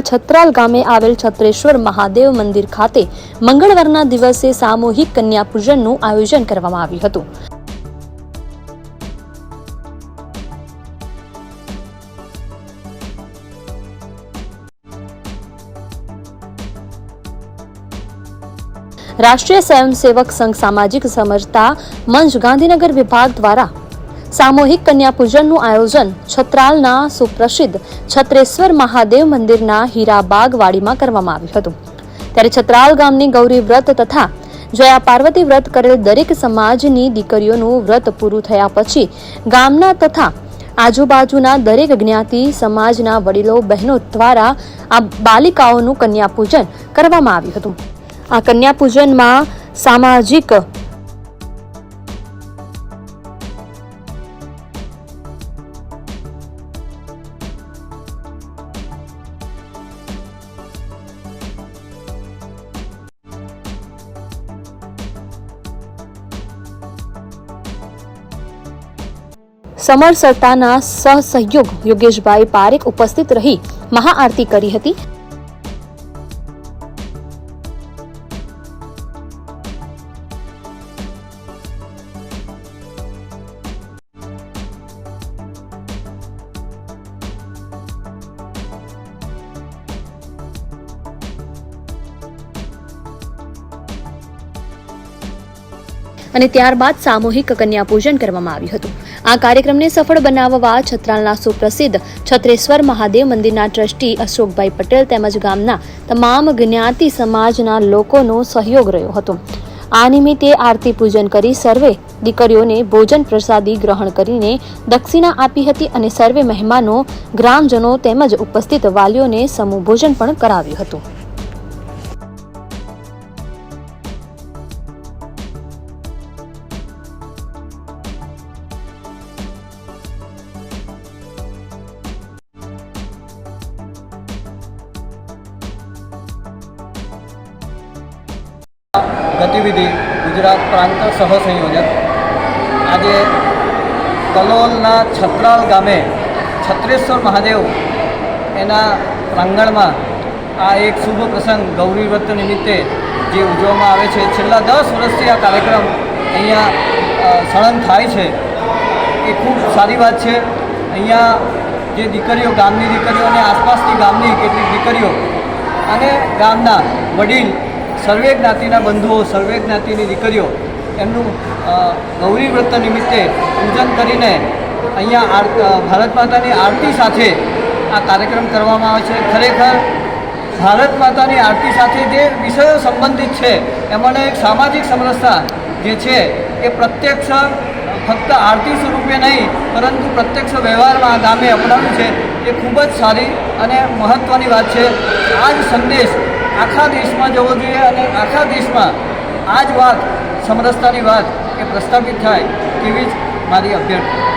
છત્રાલ ગામે આવેલ છત્રેશ્વર મહાદેવ મંદિર ખાતે મંગળવારના દિવસે સામૂહિક કન્યા પૂજનનું આયોજન કરવામાં આવ્યું હતું. રાષ્ટ્રીય સ્વયંસેવક સંઘ સામાજિક સમજતા મંચ ગાંધીનગર વિભાગ દ્વારા સામૂહિક કન્યા પૂજનનું આયોજન છત્રાલના સુપ્રસિદ્ધ છત્રેશ્વર મહાદેવ મંદિરના હીરાબાગ વાડીમાં કરવામાં આવ્યું હતું. ત્યારે છત્રાલ ગામની ગૌરી વ્રત તથા જયા પાર્વતી વ્રત કરેલ દરેક સમાજની દીકરીઓનું વ્રત પૂરું થયા પછી ગામના તથા આજુબાજુના દરેક જ્ઞાતિ, સમાજના વડીલો, બહેનો દ્વારા આ બાલિકાઓનું કન્યા પૂજન કરવામાં આવ્યું હતું. આ કન્યા પૂજનમાં સામાજિક સમરસતાના સહસહયોગ યોગેશભાઈ પારેખ ઉપસ્થિત રહી મહાઆરતી કરી હતી. અને ત્યારબાદ સામૂહિક કન્યા પૂજન કરવામાં આવ્યું હતું. આ કાર્યક્રમને સફળ બનાવવા છત્રાલના સુપ્રસિદ્ધ છત્રેશ્વર મહાદેવ મંદિરના ટ્રસ્ટી અશોકભાઈ પટેલ તેમજ ગામના તમામ જ્ઞાતિ સમાજના લોકોનો સહયોગ રહ્યો હતો. આ નિમિત્તે આરતી પૂજન કરી સર્વે દીકરીઓને ભોજન પ્રસાદી ગ્રહણ કરીને દક્ષિણા આપી હતી અને સર્વે મહેમાનો, ગ્રામજનો તેમજ ઉપસ્થિત વાલીઓને સમૂહ ભોજન પણ કરાવ્યું હતું. ગતિવિધિ ગુજરાત પ્રાંત સહસંયોજક. આજે કલોલના છત્રાલ ગામે છત્રેશ્વર મહાદેવ એના પ્રાંગણમાં આ એક શુભ પ્રસંગ ગૌરી વ્રત નિમિત્તે જે ઉજવવામાં આવે છે. છેલ્લા દસ વર્ષથી આ કાર્યક્રમ અહીંયા સળંગ થાય છે. એ ખૂબ સારી વાત છે. અહીંયા જે દીકરીઓ, ગામની દીકરીઓ અને આસપાસની ગામની કેટલીક દીકરીઓ અને ગામના વડીલ સર્વે જ્ઞાતિના બંધુઓ, સર્વે જ્ઞાતિની દીકરીઓ, એમનું ગૌરી વ્રત નિમિત્તે પૂજન કરીને અહીંયા ભારત માતાની આરતી સાથે આ કાર્યક્રમ કરવામાં આવે છે. ખરેખર, ભારત માતાની આરતી સાથે જે વિષયો સંબંધિત છે એમાં એક સામાજિક સમરસતા જે છે, એ પ્રત્યક્ષ ફક્ત આરતી સ્વરૂપે નહીં, પરંતુ પ્રત્યક્ષ વ્યવહારમાં આ ગામે અપનાવ્યું છે. એ ખૂબ જ સારી અને મહત્ત્વની વાત છે. આ જ સંદેશ આખા દેશમાં જવો જોઈએ અને આખા દેશમાં આ જ વાત સમરસતાની વાત એ પ્રસ્થાપિત થાય તેવી જ મારી અભ્યર્થના.